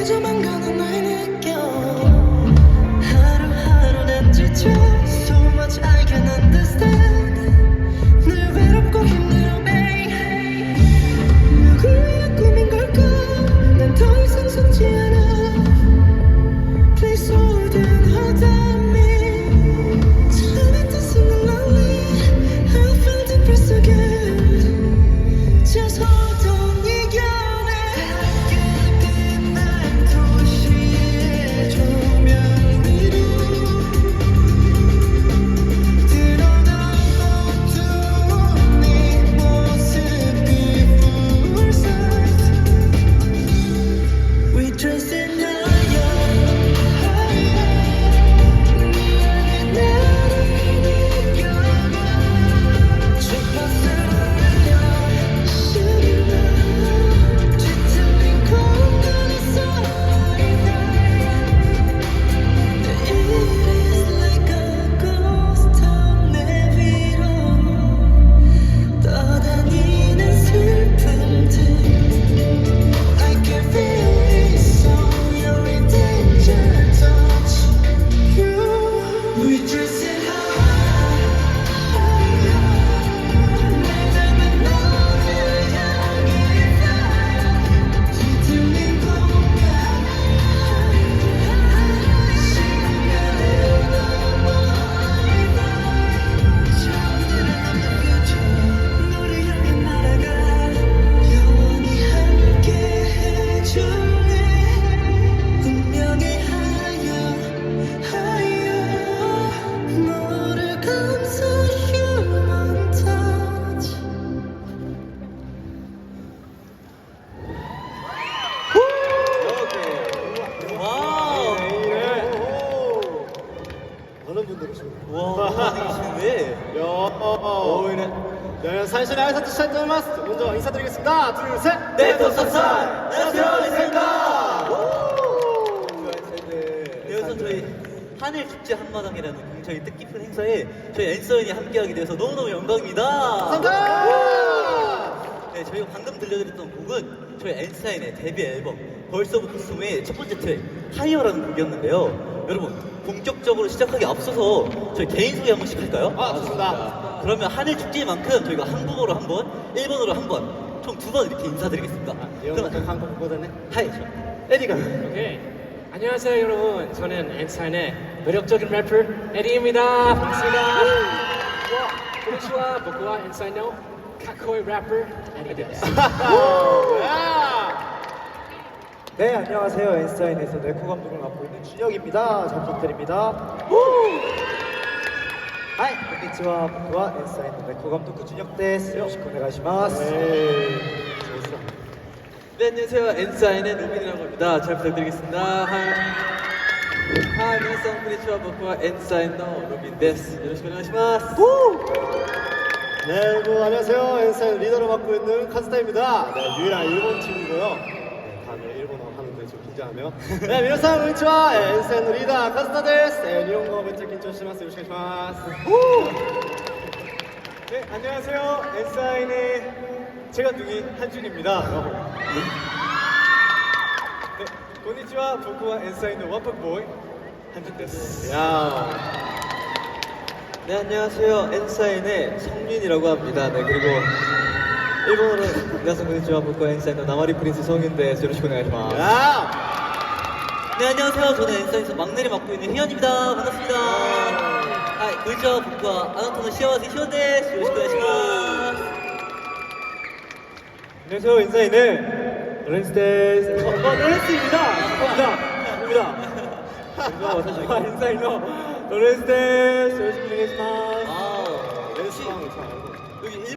익숙해져만 가는 날느 이래. 네, 사실은 아이사 마스 먼저 인사드리겠습니다. 둘, 셋. 네, 도사살. 안녕하세요, 이사입니다. 네, 우선 저희 하늘 축제 한마당이라는 굉장히 뜻깊은 행사에 저희 앤서연이 함께하게 돼서 너무너무 영광입니다. 감사합니다. 네, 저희가 방금 들려드렸던 곡은 저희 엔사인의 데뷔 앨범 벌써부터 숨의 첫 번째 트랙 하이어라는 곡이었는데요. 여러분 본격적으로 시작하기 앞서서 저희 개인 소개 한 번씩 할까요? 아 좋습니다. 그러면 한일 축제만큼 저희가 한국어로 한 번, 일본어로 한 번, 총 두 번 이렇게 인사드리겠습니다. 그럼 한국보다는 하이, 에리가 오케이. 안녕하세요 여러분. 저는 엔사인의 매력적인 래퍼 에디입니다. 반갑습니다. 고치와 복구와 엔사인의 카코의 래퍼 에디です。 야! 네, 안녕하세요. 엔스타인에서 네코 감독을 맡고 있는 준혁입니다. 잘 부탁드립니다. 하이, konnichiwa. 僕は 엔스타인의 네코 감독 구준혁です. よろしくお願いします. 네, 안녕하세요. 엔사인의 루빈이라고 합니다. 잘 부탁드리겠습니다. 하이. 하이, 미나상 konnichiwa. 僕は 엔사인の 루빈 です. 요로시ku 오네가시마스. 네, 뭐, 안녕하세요. 엔사인 리더를 맡고 있는 카스타입니다. 네, 유일한 일본 팀이고요. 네, 다음에 일본어 하는데 좀 긴장하며. 네, 미나상 konnichiwa. 네, 엔사인 리더 카스타 데스. 네, 일본어 멘트 긴張します. 요로시ku 오네가시마스. 네, 안녕하세요. 엔사인의 제가 누이 한준입니다. 네, konnichiwa. 僕は 엔사인의 원pak보이 한준 데스. 야. 네 안녕하세요 엔사인의 성윤이라고 합니다 네 그리고 일본어로 미나상 konnichiwa僕は 엔사인의 나마리 프린스 성윤です 요로시ku 오네가시마스 야! 네 안녕하세요. 저는 엔서에서 막내를 맡고 있는 희연입니다. 반갑습니다. 아, 의자 분과 아나토너 시아와세 희연데 요시코야시고. 안녕하세요. 인사이는 렌스데스 렌스입니다. 감사합니다. 감사합니다. 와서 제가 인사이노 렌스데스 요시코 리네스마스. 아, 렌스방 잘 알고.